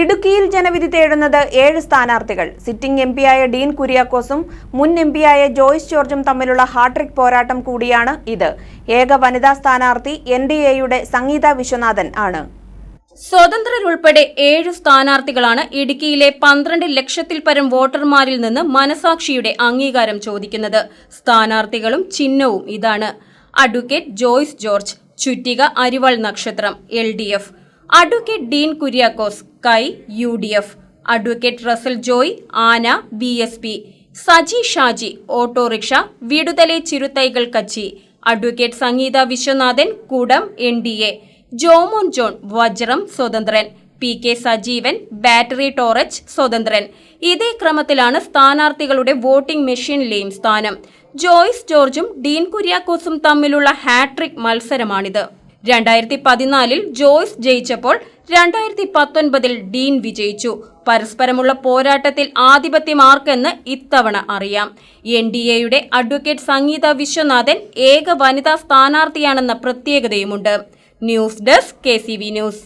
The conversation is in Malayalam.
ഇടുക്കിയിൽ ജനവിധി തേടുന്നത് ഏഴ് സ്ഥാനാർത്ഥികൾ. സിറ്റിംഗ് എം പിയായ ഡീൻ കുര്യാക്കോസും മുൻ എം പിയായ ജോയ്സ് ജോർജും തമ്മിലുള്ള ഹാട്രിക് പോരാട്ടം കൂടിയാണ് ഇത്. ഏക വനിതാ സ്ഥാനാർത്ഥി എൻ ഡി എയുടെ സംഗീത വിശ്വനാഥൻ ആണ്. സ്വതന്ത്രരുൾപ്പെടെ ഏഴ് സ്ഥാനാർത്ഥികളാണ് ഇടുക്കിയിലെ പന്ത്രണ്ട് ലക്ഷത്തിൽ പരം വോട്ടർമാരിൽ നിന്ന് മനസാക്ഷിയുടെ അംഗീകാരം ചോദിക്കുന്നത്. സ്ഥാനാർത്ഥികളും ചിഹ്നവും ഇതാണ്. അഡ്വക്കേറ്റ് ജോയ്സ് ജോർജ് ചുറ്റിക അരിവൾ നക്ഷത്രം എൽ അഡ്വക്കേറ്റ് ഡീൻ കുര്യാക്കോസ് കൈ U D F. Advocate Russell Joy ആന B S P. Saji Shaji autorickshaw Viduthalai Chiruthaigal Katchi. Advocate Sangeetha Viswanathan കൂടം N D A. Jomon John വജ്രം സ്വതന്ത്രൻ. P K Sajeevan battery torch സ്വതന്ത്രൻ. ഇതേ ക്രമത്തിലാണ് സ്ഥാനാർത്ഥികളുടെ വോട്ടിംഗ് മെഷീനിലെയും സ്ഥാനം. ജോയ്സ് ജോർജും ഡീൻ കുര്യാക്കോസും തമ്മിലുള്ള ഹാട്രിക് മത്സരമാണിത്. രണ്ടായിരത്തി പതിനാലിൽ ജോയ്സ് ജയിച്ചപ്പോൾ രണ്ടായിരത്തി പത്തൊൻപതിൽ ഡീൻ വിജയിച്ചു. പരസ്പരമുള്ള പോരാട്ടത്തിൽ ആധിപത്യം ആർക്കെന്ന് ഇത്തവണ അറിയാം. എൻ ഡി എയുടെ അഡ്വക്കേറ്റ് സംഗീത വിശ്വനാഥൻ ഏക വനിതാ സ്ഥാനാർത്ഥിയാണെന്ന പ്രത്യേകതയുമുണ്ട്. News desk K News.